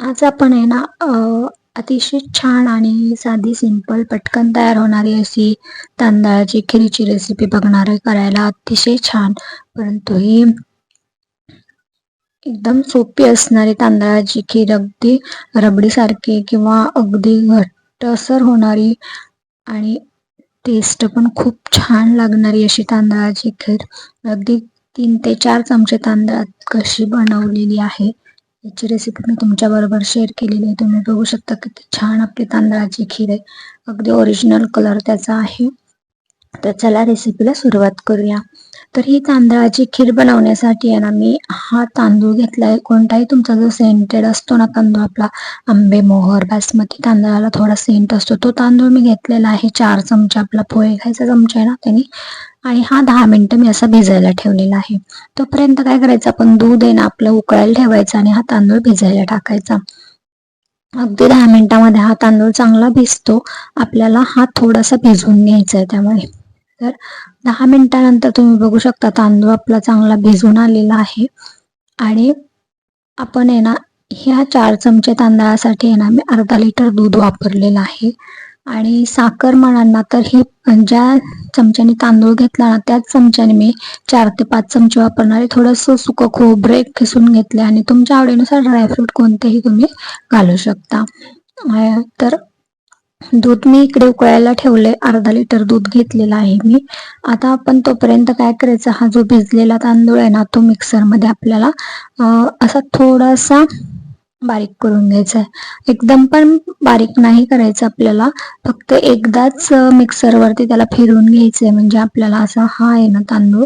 आज आपण आहे ना अतिशय छान आणि साधी सिंपल पटकन तयार होणारी अशी तांदळाची खिरीची रेसिपी बघणार आहे करायला अतिशय छान. परंतु ही एकदम सोपी असणारी तांदळाची खीर अगदी रबडीसारखी किंवा अगदी घट्टसर होणारी आणि टेस्ट पण खूप छान लागणारी अशी तांदळाची खीर. अगदी तीन ते चार चमचे तांदळात कशी बनवलेली आहे याची रेसिपी मी तुमच्या बरोबर शेअर केलेली आहे. तुम्ही बघू शकता किती छान आपली तांदळाची खीर आहे. अगदी ओरिजिनल कलर त्याचा आहे. तर चला रेसिपीला सुरुवात करूया. तर ही तांदळाची खीर बनवण्यासाठी आहे ना मी हा तांदूळ घेतलाय. कोणताही तुमचा जो सेंटेड असतो ना तांदूळ आपला आंबे मोहर बासमती तांदळाला थोडा सेंट असतो. तो तांदूळ मी घेतलेला आहे चार चमचे. आपला पोहे खायचा चमचा आहे ना त्यांनी. आणि हा दहा मिनिटं मी असा भिजायला ठेवलेला आहे. तोपर्यंत काय करायचं आपण दूध आहे ना आपलं उकळायला ठेवायचं आणि हा तांदूळ भिजायला टाकायचा. अगदी दहा मिनिटामध्ये हा तांदूळ चांगला भिजतो. आपल्याला हा थोडासा भिजवून घ्यायचा आहे त्यामुळे. तर दहा मिनिटानंतर तुम्ही बघू शकता तांदूळ आपला चांगला भिजून आलेला आहे. आणि आपण आहे ना ह्या चार चमचे तांदळासाठी आहे ना मी अर्धा लिटर दूध वापरलेलं आहे. आणि साखर म्हणाल तर ही ज्या चमच्याने तांदूळ घेतला ना त्याच चमच्याने मी चार ते पाच चमचे वापरणारे थोडंसं सुकं खोबरे खिसून घेतले आणि तुमच्या आवडीनुसार ड्रायफ्रूट कोणतेही तुम्ही घालू शकता. तर दूध मी इकडे उकळायला ठेवले अर्धा लिटर दूध घेतलेला आहे मी. आता आपण तोपर्यंत काय करायचं? हा जो भिजलेला तांदूळ आहे ना तो मिक्सरमध्ये आपल्याला असा थोडासा बारीक करून घ्यायचा आहे. एकदम पण बारीक नाही करायचं आपल्याला. फक्त एकदाच मिक्सरवरती त्याला फिरून घ्यायचं आहे म्हणजे आपल्याला असा हा आहे ना तांदूळ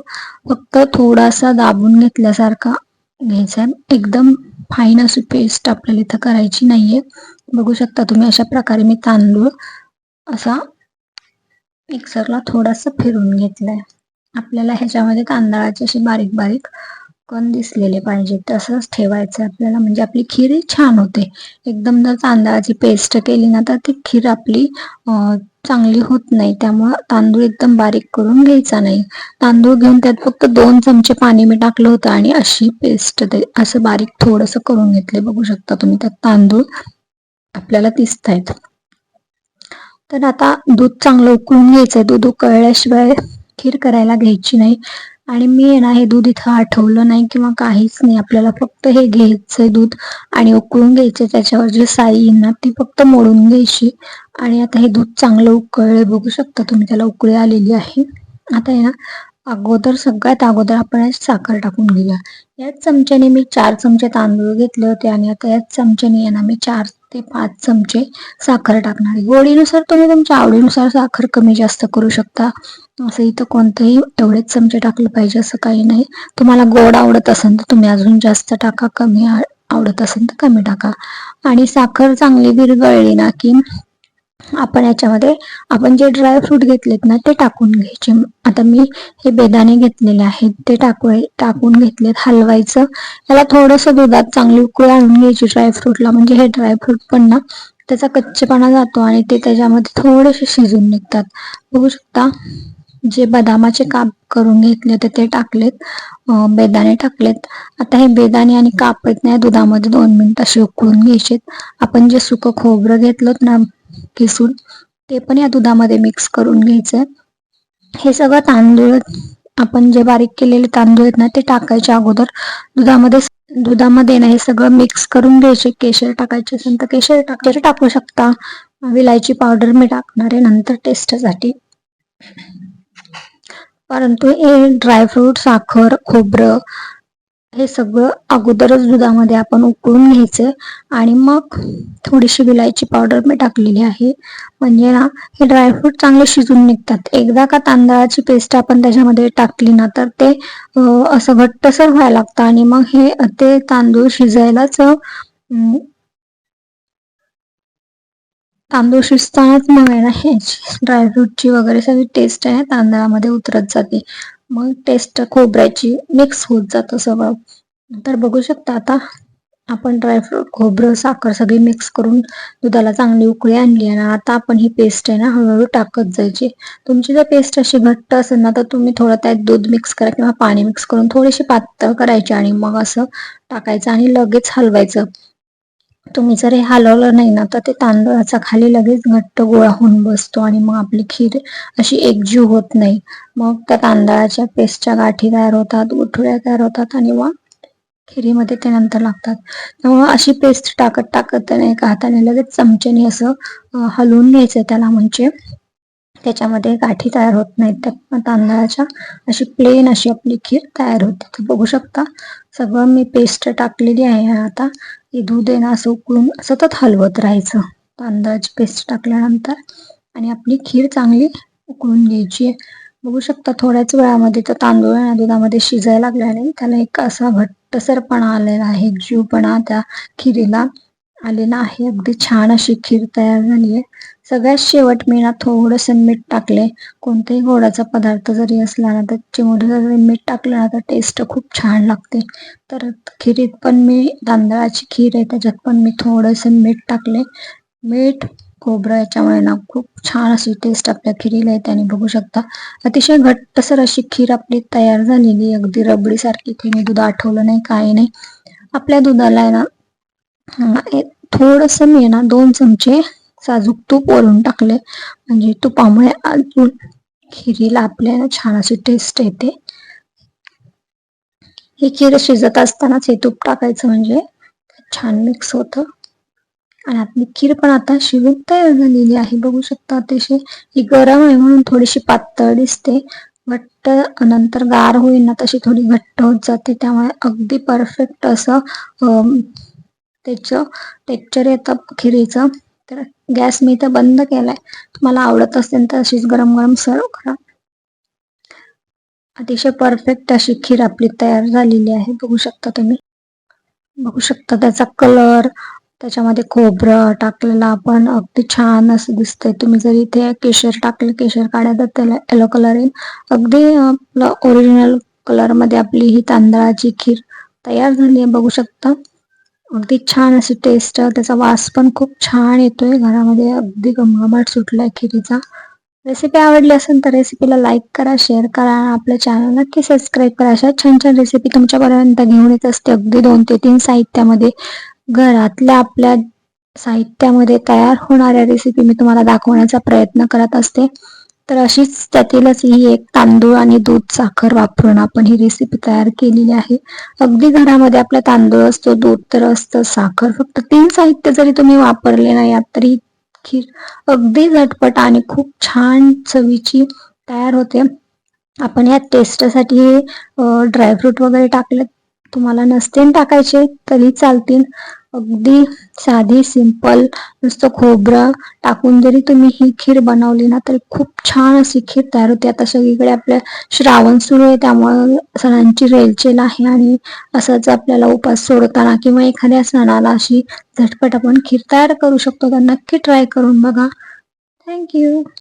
फक्त थोडासा दाबून घेतल्यासारखा घ्यायचा आहे. एकदम फाईन अशी पेस्ट आपल्याला इथं करायची नाहीये. बघू शकता तुम्ही अशा प्रकारे मी तांदूळ असा मिक्सरला थोडासा फिरून घेतलाय. आपल्याला ह्याच्यामध्ये तांदळाची अशी बारीक बारीक कण दिसलेले पाहिजे तसंच ठेवायचं आपल्याला म्हणजे आपली खीर छान होते. एकदम जर तांदळाची पेस्ट केली ना तर ती खीर आपली चांगली होत नाही. त्यामुळं तांदूळ एकदम बारीक करून घ्यायचा नाही. तांदूळ घेऊन त्यात फक्त दोन चमचे पाणी मी टाकलं होतं आणि अशी पेस्ट ते असं बारीक थोडस करून घेतले बघू शकता तुम्ही त्यात तांदूळ आपल्याला दिसतायत. तर आता दूध चांगलं उकळून घ्यायचंय. दूध उकळल्याशिवाय खीर करायला घ्यायची नाही. आणि मी ना हे दूध इथं आठवलं नाही किंवा काहीच नाही. आपल्याला फक्त हे घ्यायचंय दूध आणि उकळून घ्यायचे त्याच्यावर जी साई ना ती फक्त मोडून घ्यायची. आणि आता हे दूध चांगलं उकळले बघू शकता तुम्ही त्याला उकळी आलेली आहे. आता आहे ना अगोदर सगळ्यात अगोदर आपण साखर टाकून घेऊया. याच चमच्याने मी चार चमचे तांदूळ घेतले होते आणि आता याच चमच्याने ना मी चार ते पाच चमचे साखर टाकणार आहे. गोडीनुसार तुम्ही तुमच्या आवडीनुसार साखर कमी जास्त करू शकता. असं इथं कोणतंही एवढेच चमचे टाकलं पाहिजे असं काही नाही. तुम्हाला गोड आवडत असेल तर तुम्ही अजून जास्त टाका. कमी आवडत असेल तर कमी टाका. आणि साखर चांगली विरगळली ना की आपण याच्यामध्ये आपण जे ड्राय फ्रूट घेतलेत ना ते टाकून घ्यायचे. आता मी हे बेदाणे घेतलेले आहेत ते टाकू टाकून घेतलेत हलवायचं. याला थोडस दुधात चांगली उकळी आणून घ्यायची ड्रायफ्रूटला म्हणजे हे ड्रायफ्रूट पण ना त्याचा कच्चेपणा जातो आणि ते त्याच्यामध्ये थोडेसे शिजून निघतात. बघू शकता जे बदामाचे काप करून घेतले होते ते टाकलेत. बेदाणे टाकलेत. आता हे बेदाणे आणि काप आहेत ना दुधामध्ये दोन मिनिट असे उकळून घ्यायचेत. आपण जे सुकं खोबरं घेतलं ना किसून. ते पण या दुधामध्ये मिक्स करून घ्यायचं. हे सगळं तांदूळ आपण जे बारीक केलेले तांदूळ आहेत ना ते टाकायचे अगोदर दुधामध्ये दुधामध्ये ना हे सगळं मिक्स करून घ्यायचे. केशर टाकायचे असेल तर केशर टाकायचे टाकू शकता. विलायची पावडर मी टाकणार आहे नंतर टेस्टसाठी परंतु हे ड्रायफ्रूट साखर खोबरं हे सगळं अगोदरच दुधामध्ये आपण उकळून घ्यायचं आणि मग थोडीशी विलायची पावडर मी टाकलेली आहे. म्हणजे ना हे ड्रायफ्रूट चांगले शिजून निघतात. एकदा का तांदळाची पेस्ट आपण त्याच्यामध्ये टाकली ना तर ते असं घट्टसर व्हायला लागतं आणि मग हे ते तांदूळ शिजायलाच तांदूळ शिजतानाच मग आहे ना ह्याची ड्रायफ्रूटची वगैरे सगळी टेस्ट आहे तांदळामध्ये उतरत जाते. मग टेस्ट खोबऱ्याची मिक्स होत जातं सगळं. तर बघू शकता आता आपण ड्रायफ्रूट खोबरं साखर सगळी मिक्स करून दुधाला चांगली उकळी आणली आणि आता आपण ही पेस्ट आहे ना हळूहळू टाकत जायची. तुमची जर पेस्ट अशी घट्ट असेल ना तर तुम्ही थोडं त्यात दूध मिक्स करा किंवा पाणी मिक्स करून थोडीशी पातळ करायची आणि मग असं टाकायचं आणि लगेच हलवायचं. तुम्ही जर हे हलवलं नाही ना तर ते तांदळाचा खाली लगेच घट्ट गोळा होऊन बसतो आणि मग आपली खीर अशी एकजीव होत नाही. मग त्या तांदळाच्या पेस्टच्या गाठी तयार होतात गुठळ्या तयार होतात आणि मग खिरीमध्ये ते नंतर लागतात. त्यामुळे अशी पेस्ट टाकत टाकत त्याने एका हाताने लगेच चमच्याने असं हलवून घ्यायचं त्याला म्हणजे त्याच्यामध्ये गाठी तयार होत नाहीत. त्या तांदळाच्या अशी प्लेन अशी आपली खीर तयार होते. बघू शकता सगळं मी पेस्ट टाकलेली आहे आता. हे दूध आहे ना असं उकळून सतत हलवत राहायचं. तांदळाची पेस्ट टाकल्यानंतर आणि आपली खीर चांगली उकळून घ्यायची आहे. बघू शकता थोड्याच वेळामध्ये तर तांदूळ या दुधामध्ये शिजायला लागल्याने त्याला एक असा घट्टसरपणा आलेला आहे जीवपणा त्या खिरीला आलेला आहे. अगदी छान अशी खीर तयार झाली आहे. सगळ्यात शेवट मी ना थोडंसं मीठ टाकले कोणताही गोडाचा पदार्थ जरी असला ना तर चिमूट जरी मीठ टाकलं ना तर टेस्ट खूप छान लागते. तर खिरीत पण मी तांदळाची खीर आहे त्याच्यात पण मी थोडंसं मीठ टाकले मीठ खोबरं याच्यामुळे ना खूप छान अशी टेस्ट आपल्या खिरीला येते आणि बघू शकता. अतिशय घट्टसर अशी खीर आपली तयार झालेली अगदी रबडी सारखी ते मी दूध आठवलं नाही काही नाही. आपल्या दुधाला आहे ना थोडस मी ना दोन चमचे साजूक तूप वरून टाकले म्हणजे तुपामुळे अजून खिरीला आपल्याला छान अशी टेस्ट येते. ही खीर शिजत असतानाच हे तूप टाकायचं म्हणजे छान मिक्स होत. आणि आपली खीर पण आता शिजून तयार झालेली आहे. बघू शकता अतिशय ही गरम आहे म्हणून थोडीशी पातळ दिसते. घट्ट नंतर गार होईल ना तशी थोडी घट्ट होत जाते. त्यामुळे अगदी परफेक्ट असं त्याचं टेक्चर येतं खिरीचं. तर गॅस मी इथं बंद केलाय. तुम्हाला आवडत असेल तर अशीच गरम गरम सर्व करा. अतिशय परफेक्ट अशी खीर आपली तयार झालेली आहे. बघू शकता तुम्ही. बघू शकता त्याचा कलर त्याच्यामध्ये खोबरं टाकलेलं आपण. अगदी छान असं दिसतंय. तुम्ही जर इथे केशर टाकलं केशर काढा तर त्याला येलो कलर येईल. अगदी आपलं ओरिजिनल कलरमध्ये आपली ही तांदळाची खीर तयार झाली आहे. बघू शकता. अगदी छान अशी टेस्ट त्याचा वास पण खूप छान येतोय. घरामध्ये अगदी गमगमाट सुटलाय खिरीचा. रेसिपी आवडली असेल तर रेसिपीला लाईक करा शेअर करा आणि आपल्या चॅनल नक्की सबस्क्राईब करा. अशा छान छान रेसिपी तुमच्यापर्यंत घेऊन येत असते अगदी दोन ते तीन साहित्यामध्ये. घरातल्या आपल्या साहित्यामध्ये तयार होणाऱ्या रेसिपी मी तुम्हाला दाखवण्याचा प्रयत्न करत असते. तर अशीच त्यातीलच ही एक तांदूळ आणि दूध साखर वापरून आपण ही रेसिपी तयार केलेली आहे. अगदी घरामध्ये आपला तांदूळ असतो दूध तर असतं साखर फक्त तीन साहित्य जरी तुम्ही वापरले नाही तरी खीर अगदी झटपट आणि खूप छान चवीची तयार होते. आपण या टेस्टसाठी ड्रायफ्रूट वगैरे टाकले तुम्हाला नसते टाकायचे तरी चालतील अगदी साधी सिंपल नुसतं खोबरं टाकून जरी तुम्ही ही खीर बनवली ना तरी खूप छान अशी खीर तयार होते. आता सगळीकडे आपल्या श्रावण सुरू आहे त्यामुळे सणांची रेलचेल आहे आणि असंच आपल्याला उपास सोडताना किंवा एखाद्या सणाला अशी झटपट आपण खीर तयार करू शकतो. तर नक्की ट्राय करून बघा. थँक्यू